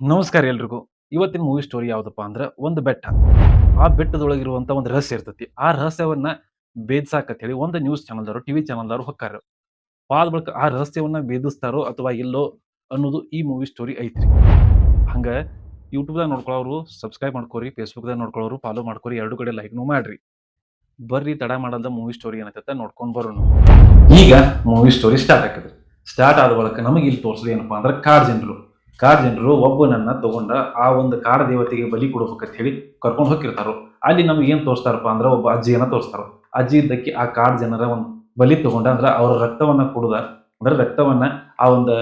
ನಮಸ್ಕಾರ ಎಲ್ರಿಗೂ. ಇವತ್ತಿನ ಮೂವಿ ಸ್ಟೋರಿ ಯಾವುದಪ್ಪ ಅಂದ್ರೆ ಒಂದು ಬೆಟ್ಟ. ಆ ಬೆಟ್ಟದೊಳಗಿರುವಂತ ಒಂದು ರಹಸ್ಯ ಇರ್ತೈತಿ. ಆ ರಹಸ್ಯವನ್ನ ಹೇಳಿ ಒಂದು ನ್ಯೂಸ್ ಚಾನಲ್ದವರು ಟಿವಿ ಚಾನಲ್ದವರು ಹೊಕ್ಕಾರ. ಆದ ಬಳಿಕ ಆ ರಹಸ್ಯವನ್ನ ಭೇದಿಸ್ತಾರೋ ಅಥವಾ ಇಲ್ಲೋ ಅನ್ನೋದು ಈ ಮೂವಿ ಸ್ಟೋರಿ ಐತ್ರಿ. ಹಂಗ ಯೂಟ್ಯೂಬ್ದಾಗ ನೋಡ್ಕೊಳ್ಳೋರು ಸಬ್ಸ್ಕ್ರೈಬ್ ಮಾಡ್ಕೋರಿ ಫೇಸ್ಬುಕ್ದಾಗ ನೋಡ್ಕೊಳ್ಳೋರು ಫಾಲೋ ಮಾಡ್ಕೋರಿ, ಎರಡು ಕಡೆ ಲೈಕ್ನು ಮಾಡ್ರಿ. ಬರ್ರಿ, ತಡ ಮಾಡಲ್ದ ಮೂವಿ ಸ್ಟೋರಿ ಏನತ್ತ ನೋಡ್ಕೊಂಡ್ ಬರೋಣ. ಈಗ ಮೂವಿ ಸ್ಟೋರಿ ಸ್ಟಾರ್ಟ್ ಆಗ್ತದೆ. ಸ್ಟಾರ್ಟ್ ಆದ ಬಳಿಕ ನಮಗೆ ಇಲ್ಲಿ ತೋರಿಸೋದು ಏನಪ್ಪಾ ಅಂದ್ರೆ ಕಾರ್ ಜನರು ಕಾಡ್ ಜನರು ಒಬ್ಬನನ್ನ ತಗೊಂಡ ಆ ಒಂದು ಕಾಡ ದೇವತೆಗೆ ಬಲಿ ಕೊಡ್ಬೇಕಂತ ಹೇಳಿ ಕರ್ಕೊಂಡು ಹೋಗಿರ್ತಾರೋ ಅಲ್ಲಿ ನಮ್ಗೆ ಏನ್ ತೋರಿಸ್ತಾರಪ್ಪ ಅಂದ್ರೆ ಒಬ್ಬ ಅಜ್ಜಿಯನ್ನ ತೋರಿಸ್ತಾರ. ಅಜ್ಜಿ ಇದ್ದಕ್ಕೆ ಆ ಕಾಡ್ ಜನರ ಒಂದು ಬಲಿ ತಗೊಂಡ ಅಂದ್ರೆ ಅವರ ರಕ್ತವನ್ನ ಕುಡ್ದ, ಅಂದ್ರೆ ರಕ್ತವನ್ನ ಆ ಒಂದು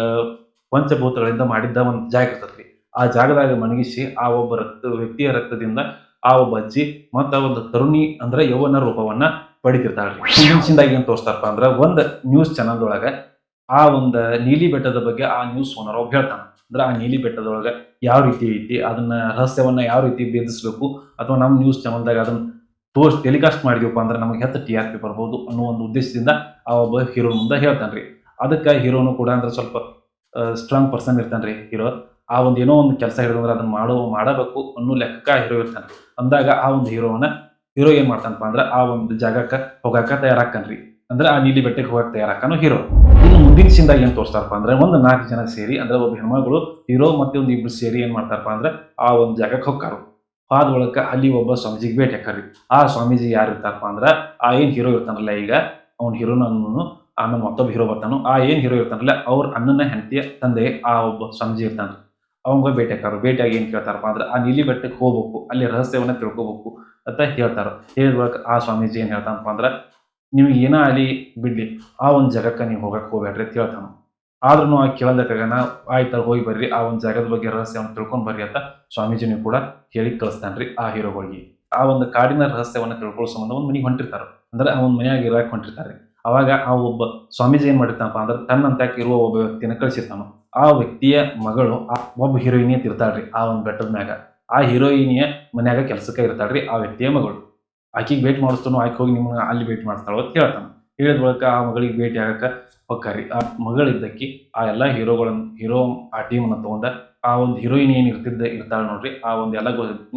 ಪಂಚಭೂತಗಳಿಂದ ಮಾಡಿದ್ದ ಒಂದು ಜಾಗ ಇರ್ತೈತಿ ಆ ಜಾಗದಾಗ ಮಣಗಿಸಿ ಆ ಒಬ್ಬ ರಕ್ತ, ವ್ಯಕ್ತಿಯ ರಕ್ತದಿಂದ ಆ ಒಬ್ಬ ಅಜ್ಜಿ ಮತ್ತ ಒಂದು ತರುಣಿ ಅಂದ್ರೆ ಯೌವನ ರೂಪವನ್ನ ಪಡಿತಿರ್ತಾಳ್ರಿ. ಮುಂಚಿನದಾಗಿ ಏನ್ ತೋರಿಸ್ತಾರಪ್ಪ ಅಂದ್ರೆ ಒಂದ್ ನ್ಯೂಸ್ ಚಾನಲ್ ಒಳಗ ಆ ಒಂದು ನೀಲಿ ಬೆಟ್ಟದ ಬಗ್ಗೆ ಆ ನ್ಯೂಸ್ ಓನರ್ ಒಬ್ಬ ಹೇಳ್ತಾನ. ಅಂದ್ರೆ ಆ ನೀಲಿ ಬೆಟ್ಟದೊಳಗೆ ಯಾವ ರೀತಿ ಐತಿ, ಅದನ್ನ ರಹಸ್ಯವನ್ನ ಯಾವ ರೀತಿ ಭೇದಿಸಬೇಕು ಅಥವಾ ನಮ್ಮ ನ್ಯೂಸ್ ಚಾನಲ್ದಾಗ ಅದನ್ನ ಟೋಸ್ಟ್ ಟೆಲಿಕಾಸ್ಟ್ ಮಾಡಿದೀವಪ್ಪ ಅಂದ್ರೆ ನಮಗೆ ಹೆಚ್ಚು ಟಿ ಆರ್ ಪಿ ಬರ್ಬೋದು ಅನ್ನೋ ಒಂದು ಉದ್ದೇಶದಿಂದ ಆ ಒಬ್ಬ ಹೀರೋ ಮುಂದೆ ಹೇಳ್ತಾನ್ರಿ. ಅದಕ್ಕೆ ಹೀರೋನು ಕೂಡ ಅಂದ್ರೆ ಸ್ವಲ್ಪ ಸ್ಟ್ರಾಂಗ್ ಪರ್ಸನ್ ಇರ್ತಾನ್ರಿ ಹೀರೋ ಆ ಒಂದು ಏನೋ ಒಂದು ಕೆಲಸ ಹಿಡಿದ್ರೆ ಅದನ್ನ ಮಾಡೋ, ಮಾಡಬೇಕು ಅನ್ನೋ ಲೆಕ್ಕ ಹೀರೋ ಇರ್ತಾನೆ ಅಂದಾಗ ಆ ಒಂದು ಹೀರೋವನ್ನ ಹೀರೋ ಏನ್ ಮಾಡ್ತಾನಪ್ಪ ಅಂದ್ರೆ ಆ ಒಂದು ಜಾಗಕ್ಕೆ ಹೋಗಾಕ ತಯಾರಾಕನ್ರಿ ಅಂದ್ರೆ ಆ ನೀಲಿ ಬೆಟ್ಟಕ್ಕೆ ಹೋಗಕ್ಕೆ ತಯಾರಾಕನು ಹೀರೋ. ಇನ್ನು ಮುಂದಿನ ಏನ್ ತೋರಿಸ್ತಾರಪ್ಪ ಅಂದ್ರೆ ಒಂದು ನಾಲ್ಕು ಜನ ಸೇರಿ, ಅಂದ್ರೆ ಒಬ್ಬ ಹೆಣ್ಮಗಳು, ಹೀರೋ ಮತ್ತೆ ಒಂದು ಇಬ್ರು ಸೇರಿ ಏನ್ ಮಾಡ್ತಾರಪ್ಪ ಅಂದ್ರೆ ಆ ಒಂದು ಜಾಗಕ್ಕೆ ಹೋಗ್ತಾರು. ಆದ ಒಳಕ್ಕೆ ಅಲ್ಲಿ ಒಬ್ಬ ಸ್ವಾಮೀಜಿಗೆ ಭೇಟಿ ಹಾಕಾರಿ ಆ ಸ್ವಾಮೀಜಿ ಯಾರು ಇರ್ತಾರಪ್ಪ ಅಂದ್ರೆ, ಆ ಏನ್ ಹೀರೋ ಇರ್ತಾನಲ್ಲ ಈಗ, ಅವ್ನ ಹೀರೋನನ್ನು ಆಮೇಲೆ ಮತ್ತೊಬ್ಬ ಹೀರೋ ಬರ್ತಾನು, ಆ ಏನ್ ಹೀರೋ ಇರ್ತಾನಲ್ಲ, ಅವ್ರ ಅಣ್ಣನ ಹೆಂಡತಿಯ ತಂದೆ ಆ ಒಬ್ಬ ಸ್ವಾಮೀಜಿ ಇರ್ತಾನ. ಅವಂಗ ಭೇಟಿ ಹಾಕಾರು ಭೇಟಿಯಾಗಿ ಏನ್ ಕೇಳ್ತಾರಪ್ಪ ಅಂದ್ರೆ, ಆ ನೀಲಿ ಬೆಟ್ಟಕ್ಕೆ ಹೋಗ್ಬೇಕು, ಅಲ್ಲಿ ರಹಸ್ಯವನ್ನ ತಿಳ್ಕೊಬೇಕು ಅಂತ ಹೇಳ್ತಾರ. ಹೇಳಿದ ಆ ಸ್ವಾಮೀಜಿ ಏನ್ ಹೇಳ್ತಾನಪ್ಪ ಅಂದ್ರೆ ನಿಮ್ಗೆ ಏನೋ ಅಲ್ಲಿ ಬಿಡಲಿ. ಆ ಒಂದು ಜಾಗಕ್ಕೆ ನೀವು ಹೋಗಕ್ಕೆ ಹೋಗ್ಬೇಡ್ರಿ ಅಂತ ಹೇಳ್ತಾನೆ ಆದ್ರೂ ಆ ಕೇಳದಕ್ಕಾಗನ, ಆಯ್ತು ಹೋಗಿ ಬರ್ರಿ, ಆ ಒಂದು ಜಾಗದ ಬಗ್ಗೆ ರಹಸ್ಯವನ್ನು ತಿಳ್ಕೊಂಡು ಬರ್ರಿ ಅಂತ ಸ್ವಾಮೀಜಿನೂ ಕೂಡ ಹೇಳಿ ಕಳಿಸ್ತಾನ್ರಿ ಆ ಹೀರೋಗಳಿಗೆ. ಆ ಒಂದು ಕಾಡಿನ ರಹಸ್ಯವನ್ನು ತಿಳ್ಕೊಳ್ಳೋ ಸಂಬಂಧ ಒಂದು ಮನೆಗೆ ಹೊಂಟಿರ್ತಾರೆ. ಅಂದ್ರೆ ಆ ಒಂದು ಮನೆಯಾಗಿ ಇರಾಕ್ ಹೊಂಟಿರ್ತಾರೆ ಅವಾಗ ಆ ಒಬ್ಬ ಸ್ವಾಮೀಜಿ ಏನು ಮಾಡಿರ್ತಾನಪ್ಪ ಅಂದ್ರೆ ತನ್ನಂತ ಇರುವ ಒಬ್ಬ ವ್ಯಕ್ತಿಯನ್ನು ಕಳಿಸಿರ್ತಾನ ಆ ವ್ಯಕ್ತಿಯ ಮಗಳು, ಆ ಒಬ್ಬ ಹೀರೋಯಿನಿ ಅಂತ ಇರ್ತಾಳ್ರಿ ಆ ಒಂದು ಬೆಟ್ಟದ ಮ್ಯಾಗ. ಆ ಹೀರೋಯಿನಿಯ ಮನ್ಯಾಗ ಕೆಲಸಕ್ಕೆ ಇರ್ತಾಳ್ರಿ ಆ ವ್ಯಕ್ತಿಯ ಮಗಳು. ಆಕಿಗೆ ಭೇಟಿ ಮಾಡಿಸ್ತಾನೋ ಆಕೆ ಹೋಗಿ ನಿಮ್ಮನ್ನ ಅಲ್ಲಿ ಭೇಟಿ ಮಾಡ್ತಾಳೋ ಅಂತ ಹೇಳ್ತಾನೆ. ಹೇಳಿದ ಬಳಿಕ ಆ ಮಗಳಿಗೆ ಭೇಟಿ ಆಗಕ್ಕೆ ಹೊಕ್ಕಾರಿ ಆ ಮಗಳಿದ್ದಕ್ಕಿ ಆ ಎಲ್ಲ ಹೀರೋಗಳನ್ನು ಹೀರೋ ಆ ಟೀಮನ್ನು ತಗೊಂಡ ಆ ಒಂದು ಹೀರೋಯಿನ್ ಏನು ಇರ್ತಿದ್ದ ಇರ್ತಾಳೆ ನೋಡ್ರಿ. ಆ ಒಂದು ಎಲ್ಲ